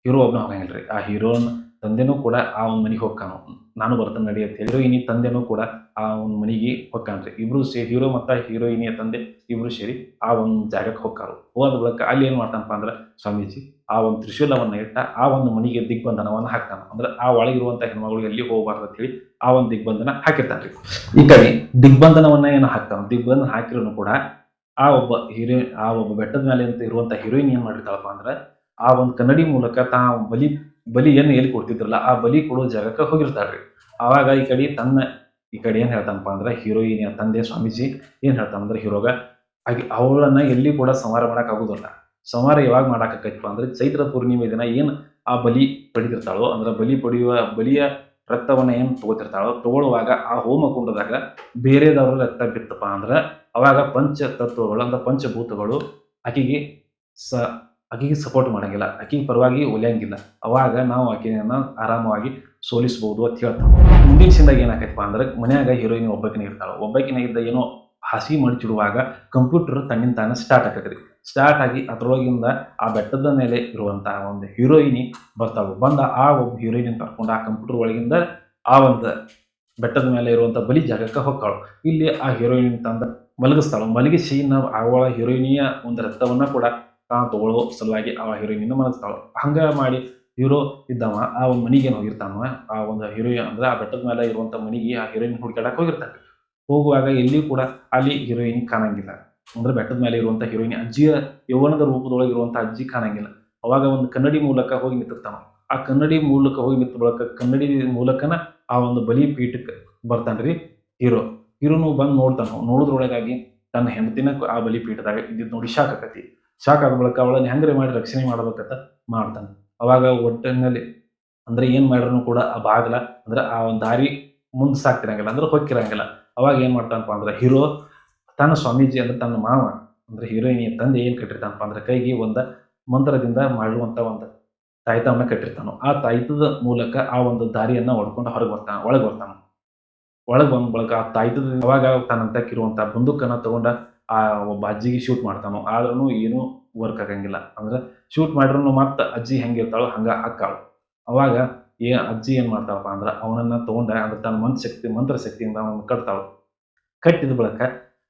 ಹೀರೋ ಒಬ್ಬನ ರೀ ಆ ಹೀರೋನ್ ತಂದೆನೂ ಕೂಡ ಆ ಒಂದು ಮನೆಗೆ ಹೋಗ್ಕಾನು ನಾನು ಬರ್ತೇನೆ ನಡಿ ಅಂತ ಹೀರೋಯಿನಿ ತಂದೆನೂ ಕೂಡ ಆ ಒಂದು ಮನೆಗೆ ಹೊಕ್ಕಾನ್ರಿ ಇಬ್ರು ಸೇರಿ ಹೀರೋ ಮತ್ತು ಹೀರೋಯಿನಿಯ ತಂದೆ ಇಬ್ರು ಸೇರಿ ಆ ಒಂದು ಜಾಗಕ್ಕೆ ಹೋಗ್ಕಾರು. ಹೋದ ಬಳಿಕ ಅಲ್ಲಿ ಏನು ಮಾಡ್ತಾನಪ್ಪ ಅಂದ್ರೆ, ಸ್ವಾಮೀಜಿ, ಆ ಒಂದು ತ್ರಿಶೂಲವನ್ನ ಇಟ್ಟ ಆ ಒಂದು ಮನೆಗೆ ದಿಗ್ಬಂಧನವನ್ನ ಹಾಕ್ತಾನ. ಅಂದ್ರೆ ಆ ಒಳಗಿರುವಂಥ ಹೆಣ್ಮಗಳು ಎಲ್ಲಿ ಹೋಗಬಾರ್ದು ಅಂತ ಹೇಳಿ ಆ ಒಂದು ದಿಗ್ಬಂಧನ ಹಾಕಿರ್ತಾನ್ರಿ ಈ ಕಡೆ ದಿಗ್ಬಂಧನವನ್ನ ಏನು ಹಾಕ್ತಾನ? ದಿಗ್ಬಂಧನ ಹಾಕಿರೋನು ಕೂಡ ಆ ಒಬ್ಬ ಹೀರೋಯಿನ್ ಆ ಒಬ್ಬ ಬೆಟ್ಟದ ಮೇಲೆ ಅಂತ ಇರುವಂತ ಹೀರೋಯಿನ್ ಏನ್ ಮಾಡಿರ್ತಾಳಪ್ಪ ಅಂದ್ರೆ, ಆ ಒಂದು ಕನ್ನಡಿ ಮೂಲಕ ತಾ ಬಲಿ ಬಲಿ ಏನು ಎಲ್ಲಿ ಕೊಡ್ತಿದ್ರಲ್ಲ, ಆ ಬಲಿ ಕೊಡೋ ಜಾಗಕ್ಕೆ ಹೋಗಿರ್ತಾರ್ರಿ. ಆವಾಗ ಈ ಕಡೆ ತನ್ನ, ಈ ಕಡೆ ಏನು ಹೇಳ್ತಾನಪ್ಪ ಅಂದ್ರೆ ಹೀರೋಯಿನ್ ತಂದೆ ಸ್ವಾಮೀಜಿ ಏನು ಹೇಳ್ತಾನ ಅಂದ್ರೆ ಹೀರೋಗ ಹಾಗೆ ಅವಳನ್ನ ಎಲ್ಲಿ ಕೂಡ ಸಂಹಾರ ಮಾಡಕ್ ಆಗುದಿಲ್ಲ. ಸಂಹಾರ ಯಾವಾಗ ಮಾಡಾಕೈತಪ್ಪ ಅಂದ್ರೆ ಚೈತ್ರ ಪೂರ್ಣಿಮೆ ದಿನ ಏನು ಆ ಬಲಿ ಪಡಿತಿರ್ತಾಳೋ, ಅಂದ್ರೆ ಬಲಿ ಪಡೆಯುವ ಬಲಿಯ ರಕ್ತವನ್ನ ಏನು ತಗೋತಿರ್ತಾಳೋ ತಗೊಳ್ಳುವಾಗ ಆ ಹೋಮ ಕುಂಡದಾಗ ಬೇರೆದವ್ರ ರಕ್ತ ಬಿತ್ತಪ್ಪ ಅಂದ್ರೆ ಅವಾಗ ಪಂಚ ತತ್ವಗಳು, ಅಂದ್ರೆ ಪಂಚಭೂತಗಳು ಆಕೆಗೆ ಸ ಆಕಿಗೆ ಸಪೋರ್ಟ್ ಮಾಡೋಂಗಿಲ್ಲ. ಆಕೆಗೆ ಪರವಾಗಿ ಒಲಿಯಂಗಿಲ್ಲ. ಅವಾಗ ನಾವು ಆಕೆಯನ್ನು ಆರಾಮವಾಗಿ ಸೋಲಿಸ್ಬೋದು ಅಂತ ಹೇಳ್ತಾರೆ ಮುಂದಿನ ಸಿಂದಾಗ ಏನಾಕೈತಪ್ಪ ಅಂದ್ರೆ ಮನ್ಯಾಗ ಹೀರೋಯಿನ್ ಒಬ್ಬಕಿನ ಇರ್ತಾಳೆ. ಒಬ್ಬಕಿನ ಇದ್ದ ಏನೋ ಹಸಿ ಮಡಿಚಿಡುವಾಗ ಕಂಪ್ಯೂಟರ್ ತನ್ನಿಂದ ತಾನೇ ಸ್ಟಾರ್ಟ್ ಆಗತ್ತೆ ಸ್ಟಾರ್ಟ್ ಆಗಿ ಅದರೊಳಗಿಂದ ಆ ಬೆಟ್ಟದ ಮೇಲೆ ಇರುವಂತಹ ಒಂದು ಹೀರೋಯಿನಿ ಬರ್ತಾಳು. ಬಂದ ಆ ಒಬ್ಬ ಹೀರೋಯಿನ್ ಕರ್ಕೊಂಡು ಆ ಕಂಪ್ಯೂಟರ್ ಒಳಗಿಂದ ಆ ಒಂದು ಬೆಟ್ಟದ ಮೇಲೆ ಇರುವಂತ ಬಲಿ ಜಾಗಕ್ಕೆ ಹೋಗ್ತಾಳು. ಇಲ್ಲಿ ಆ ಹೀರೋಯಿನ್ ತಂದ ಮಲಗಿಸ್ತಾಳು. ಮಲಗಿಸಿ ನಾವು ಅವಳ ಹೀರೋಯಿನಿಯ ಒಂದು ರಕ್ತವನ್ನ ಕೂಡ ತಗೊಳ್ಳೋ ಸಲುವಾಗಿ ಆ ಹೀರೋಯಿನಿಂದ ಮಲಗಿಸ್ತಾಳು ಹಂಗೆ ಮಾಡಿ ಹೀರೋ ಇದ್ದವ, ಆ ಒಂದು ಮನಿಗೆ ಏನು ಹೋಗಿರ್ತಾನ ಆ ಒಂದು ಹೀರೋಯಿನ್ ಅಂದ್ರೆ ಆ ಬೆಟ್ಟದ ಮೇಲೆ ಇರುವಂತ ಮನೆಗೆ ಆ ಹೀರೋಯಿನ್ ಹುಡುಕಾಡಕ್ಕೆ ಹೋಗಿರ್ತಾನೆ. ಹೋಗುವಾಗ ಎಲ್ಲಿಯೂ ಕೂಡ ಅಲ್ಲಿ ಹೀರೋಯಿನ್ ಕಾಣಂಗಿಲ್ಲ. ಅಂದ್ರೆ ಬೆಟ್ಟದ ಮೇಲೆ ಇರುವಂತ ಹೀರೋಯಿನ್ ಅಜ್ಜಿಯ ಯೌವನದ ರೂಪದೊಳಗೆ ಇರುವಂತ ಅಜ್ಜಿ ಕಾಣಂಗಿಲ್ಲ. ಅವಾಗ ಒಂದು ಕನ್ನಡಿ ಮೂಲಕ ಹೋಗಿ ನಿಂತಿರ್ತಾನ ಆ ಕನ್ನಡಿ ಮೂಲಕ ಹೋಗಿ ನಿಂತ ಬಳಕ ಕನ್ನಡಿ ಮೂಲಕನ ಆ ಒಂದು ಬಲಿ ಪೀಠಕ್ಕೆ ಬರ್ತಾನ್ರಿ ಹೀರೋ ಹೀರೋನು ಬಂದು ನೋಡ್ತಾನ ನೋಡಿದ್ರೊಳಗಾಗಿ ತನ್ನ ಹೆಂಡತಿನ ಆ ಬಲಿ ಪೀಠದಾಗ ಇದ್ದಿದ್ದು ನೋಡಿ ಶಾಕ್ ಆಕತಿ ಶಾಕ್ ಆದ ಬಳಿಕ ಅವಳನ್ನ ಹೆಂಗ್ರಿ ಮಾಡಿ ರಕ್ಷಣೆ ಮಾಡ್ಬೇಕಂತ ಮಾಡ್ತಾನೆ. ಅವಾಗ ಒಟ್ಟಿನಲ್ಲಿ ಅಂದ್ರೆ ಏನ್ ಮಾಡ್ರೂ ಕೂಡ ಆ ಬಾಗಲ ಅಂದ್ರೆ ಆ ಒಂದು ದಾರಿ ಮುಂದೆ ಸಾಕ್ತಿರಂಗಿಲ್ಲ ಅಂದ್ರೆ ಹೊಕ್ಕಿರಂಗಿಲ್ಲ. ಅವಾಗ ಏನ್ ಮಾಡ್ತಾನಪ್ಪ ಅಂದ್ರೆ ಹೀರೋ ತನ್ನ ಸ್ವಾಮೀಜಿ ಅಂದ್ರೆ ತನ್ನ ಮಾವ ಅಂದ್ರೆ ಹೀರೋಯಿನಿಯ ತಂದೆ ಏನ್ ಕಟ್ಟಿರ್ತಾನಪ್ಪ ಅಂದ್ರೆ ಕೈಗೆ ಒಂದ ಮಂತ್ರದಿಂದ ಮಾಡುವಂತ ಒಂದು ತಾಯ್ತವನ್ನ ಕಟ್ಟಿರ್ತಾನೋ, ಆ ತಾಯ್ತದ ಮೂಲಕ ಆ ಒಂದು ದಾರಿಯನ್ನ ಹೊಡ್ಕೊಂಡು ಹೊರಗೆ ಬರ್ತಾನ, ಒಳಗೆ ಬರ್ತಾನ. ಒಳಗೆ ಬಂದ ಬಳಿಕ ಆ ತಾಯ್ತದ ಅವಾಗ ತನ್ನಂತಕ್ಕಿರುವಂತ ಬಂದೂಕನ್ನ ತಗೊಂಡ ಆ, ಒಬ್ಬ ಅಜ್ಜಿಗೆ ಶೂಟ್ ಮಾಡ್ತಾನೋ ಆದ್ರೂ ಏನೂ ವರ್ಕ್ ಆಗಂಗಿಲ್ಲ. ಅಂದ್ರೆ ಶೂಟ್ ಮಾಡ್ರೂ ಮತ್ತೆ ಅಜ್ಜಿ ಹೆಂಗಿರ್ತಾಳೋ ಹಂಗ ಹಾಕಾಳು ಅವಾಗ ಏ, ಅಜ್ಜಿ ಏನ್ ಮಾಡ್ತಾಳಪ್ಪ ಅಂದ್ರೆ ಅವನನ್ನ ತಗೊಂಡ ಅಂದ್ರೆ ತನ್ನ ಮಂತ್ರ ಶಕ್ತಿ, ಮಂತ್ರ ಶಕ್ತಿಯಿಂದ ಅವನು ಕಟ್ತಾಳು. ಕಟ್ಟಿದ ಬಳಿಕ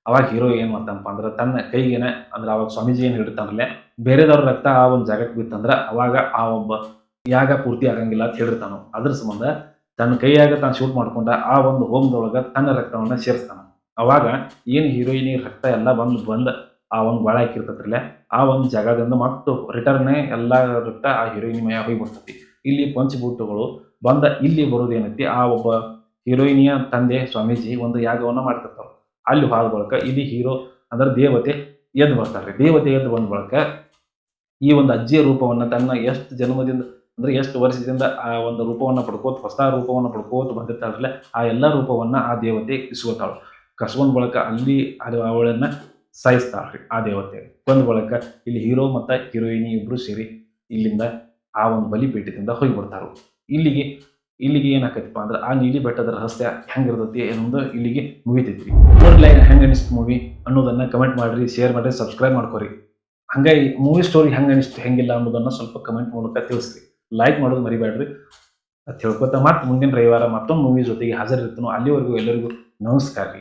ಅವಾಗ ಹೀರೋ ಏನ್ ಮಾಡ್ತಾನಪ್ಪ ಅಂದ್ರೆ ತನ್ನ ಕೈಗೇನೆ, ಅಂದ್ರೆ ಅವಾಗ ಸ್ವಾಮೀಜಿ ಏನು ಹಿಡಿತಾನಲ್ಲೇ ಬೇರೆದವ್ರ ರಕ್ತ ಆ ಒಂದು ಜಾಗಕ್ಕೆ ಬಿತ್ತಂದ್ರೆ ಅವಾಗ ಆ ಒಬ್ಬ ಯಾಗ ಪೂರ್ತಿ ಆಗಂಗಿಲ್ಲ ಅಂತ ಹೇಳಿರ್ತಾನೋ. ಅದ್ರ ಸಂಬಂಧ ತನ್ನ ಕೈಯಾಗ ತಾನು ಶೂಟ್ ಮಾಡ್ಕೊಂಡ ಆ ಒಂದು ಹೋಮದೊಳಗ ತನ್ನ ರಕ್ತವನ್ನ ಸೇರಿಸ್ತಾನ. ಅವಾಗ ಏನು ಹೀರೋಯಿನಿ ರಕ್ತ ಎಲ್ಲ ಬಂದು ಬಂದ ಆ ಒಂದು ಬಾಳ ಹಾಕಿರ್ತೈತ್ರಲ್ಲ ಆ ಒಂದು ಜಾಗದಿಂದ ಮತ್ತು ರಿಟರ್ನ್ ಎಲ್ಲ ರಕ್ತ ಆ ಹೀರೋಯಿನ್ ಮಯ ಬರ್ತೈತಿ ಇಲ್ಲಿ ಪಂಚಭೂತಗಳು ಬಂದ ಇಲ್ಲಿ ಬರೋದೇನೈತಿ ಆ ಒಬ್ಬ ಹೀರೋಯಿನಿಯ ತಂದೆ ಸ್ವಾಮೀಜಿ ಒಂದು ಯಾಗವನ್ನು ಮಾಡ್ತಿರ್ತಾರ ಅಲ್ಲಿ ಹಾದ ಬಳಕ ಇಲ್ಲಿ ಹೀರೋ ಅಂದ್ರೆ ದೇವತೆ ಎದ್ದು ಬರ್ತಾರೆ ದೇವತೆ ಎದ್ದು ಬಂದ ಬಳಕ ಈ ಒಂದು ಅಜ್ಜಿಯ ರೂಪವನ್ನು ತನ್ನ ಎಷ್ಟು ಜನ್ಮದಿಂದ ಅಂದ್ರೆ ಎಷ್ಟು ವರ್ಷದಿಂದ ಆ ಒಂದು ರೂಪವನ್ನು ಪಡ್ಕೋತ ಹೊಸ ರೂಪವನ್ನು ಪಡ್ಕೋತ ಬಂದಿರ್ತಾಳಲ್ಲ ಆ ಎಲ್ಲ ರೂಪವನ್ನ ಆ ದೇವತೆ ಇಸ್ಕೋತಾಳು. ಕಸ್ಕೊಂಡ್ ಬಳಕ ಅಲ್ಲಿ ಅದು ಅವಳನ್ನ ಸಾಯಿಸ್ತಾಳ್ರಿ ಆ ದೇವತೆ ಬಂದ ಬಳಕ ಇಲ್ಲಿ ಹೀರೋ ಮತ್ತು ಹೀರೋಯಿನಿ ಇಬ್ರು ಸೇರಿ ಇಲ್ಲಿಂದ ಆ ಒಂದು ಬಲಿಪೀಠದಿಂದ ಹೋಗಿಬಿಡ್ತಾರು ಇಲ್ಲಿಗೆ ಇಲ್ಲಿಗೆ ಏನಾಕೈತಿಪ್ಪ ಅಂದ್ರೆ ಆ ನೀಲಿ ಬೆಟ್ಟದ ರಹಸ್ಯ ಹೆಂಗಿರ್ತೈತಿ ಅನ್ನೋದು ಇಲ್ಲಿಗೆ ಮುಗಿತೈತಿ ಓಡ್ ಲೈನ್ ಹೆಂಗ ಅನಿಸ್ತು ಮೂವಿ ಅನ್ನೋದನ್ನ ಕಮೆಂಟ್ ಮಾಡ್ರಿ ಶೇರ್ ಮಾಡ್ರಿ ಸಬ್ಸ್ಕ್ರೈಬ್ ಮಾಡ್ಕೊರಿ. ಹಂಗಾಗಿ ಮೂವಿ ಸ್ಟೋರಿ ಹೆಂಗ ಅನಿಸ್ತು ಹೆಂಗಿಲ್ಲ ಅನ್ನೋದನ್ನ ಸ್ವಲ್ಪ ಕಮೆಂಟ್ ಮೂಲಕ ತಿಳಿಸ್ರಿ. ಲೈಕ್ ಮಾಡೋದು ಮರಿಬೇಡ್ರಿ ಅಂತ ಹೇಳ್ಕೊತ ಮತ್ತೆ ಮುಂದಿನ ರವಿವಾರ ಮತ್ತೊಂದು ಮೂವಿ ಜೊತೆಗೆ ಹಾಜರಿರ್ತಾನೋ. ಅಲ್ಲಿವರೆಗೂ ಎಲ್ಲರಿಗೂ ನಮಸ್ಕಾರ ರೀ.